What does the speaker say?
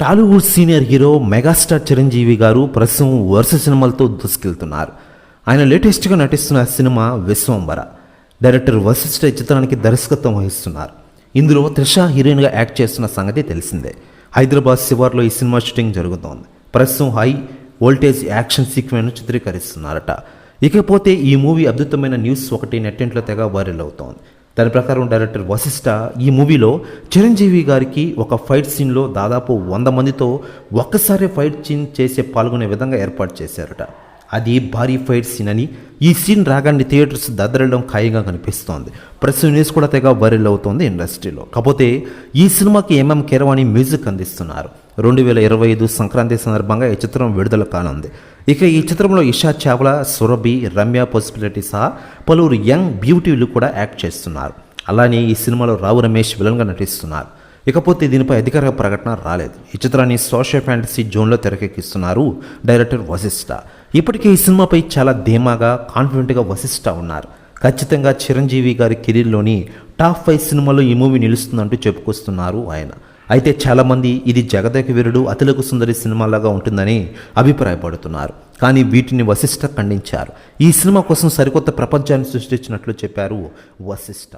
Tollywood senior hero megastar Chiranjeevi garu ప్రస్తుతం వరుస సినిమాలతో దూసుకెళ్తున్నారు. ఆయన లేటెస్ట్గా నటిస్తున్న సినిమా విశ్వంబర. డైరెక్టర్ వశిష్ఠ ఈ చిత్రానికి దర్శకత్వం వహిస్తున్నారు. ఇందులో త్రిష హీరోయిన్గా యాక్ట్ చేస్తున్న సంగతి తెలిసిందే. హైదరాబాద్ శివార్లో ఈ సినిమా షూటింగ్ జరుగుతోంది. ప్రస్తుతం హై వోల్టేజ్ యాక్షన్ సీక్వెన్స్ చిత్రీకరిస్తున్నారట. ఇకపోతే ఈ మూవీ అద్భుతమైన న్యూస్ ఒకటి నెట్టింట్లో తెగ వైరల్ అవుతోంది. దాని ప్రకారం డైరెక్టర్ వశిష్ట ఈ మూవీలో చిరంజీవి గారికి ఒక ఫైట్ సీన్లో దాదాపు వంద మందితో ఒక్కసారి ఫైట్ సీన్ చేసే పాల్గొనే విధంగా ఏర్పాటు చేశారట. అది భారీ ఫైట్ సీన్ అని ఈ సీన్ రాగానే థియేటర్స్ దద్దరడం ఖాయంగా కనిపిస్తోంది. ప్రెస్ న్యూస్ కూడా తెగ వైరల్ అవుతోంది ఇండస్ట్రీలో. కాకపోతే ఈ సినిమాకి ఎంఎం కీరవాణి మ్యూజిక్ అందిస్తున్నారు. రెండు వేల ఇరవై ఐదు సంక్రాంతి సందర్భంగా ఈ చిత్రం విడుదల కానుంది. ఇక ఈ చిత్రంలో ఇషా చావ్లా సురభి రమ్య పాసిబిలిటీ సహా పలువురు యంగ్ బ్యూటీలు కూడా యాక్ట్ చేస్తున్నారు. అలానే ఈ సినిమాలో రావు రమేష్ విలన్గా నటిస్తున్నారు. ఇకపోతే దీనిపై అధికారిక ప్రకటన రాలేదు. ఈ చిత్రాన్ని సోషల్ ఫ్యాంటసీ జోన్లో తెరకెక్కిస్తున్నారు డైరెక్టర్ వశిష్ఠ ఇప్పటికే ఈ సినిమాపై చాలా ధీమాగా కాన్ఫిడెంట్గా వశిష్ఠ ఉన్నారు. ఖచ్చితంగా చిరంజీవి గారి కెరీర్లోని టాప్ ఫైవ్ సినిమాలో ఈ మూవీ నిలుస్తుందంటూ చెప్పుకొస్తున్నారు ఆయన. అయితే చాలామంది ఇది జగదేక వీరుడు అతిలకు సుందరి సినిమాలాగా ఉంటుందని అభిప్రాయపడుతున్నారు. కానీ వీటిని వశిష్ఠ ఖండించారు. ఈ సినిమా కోసం సరికొత్త ప్రపంచాన్ని సృష్టించినట్లు చెప్పారు వశిష్ఠ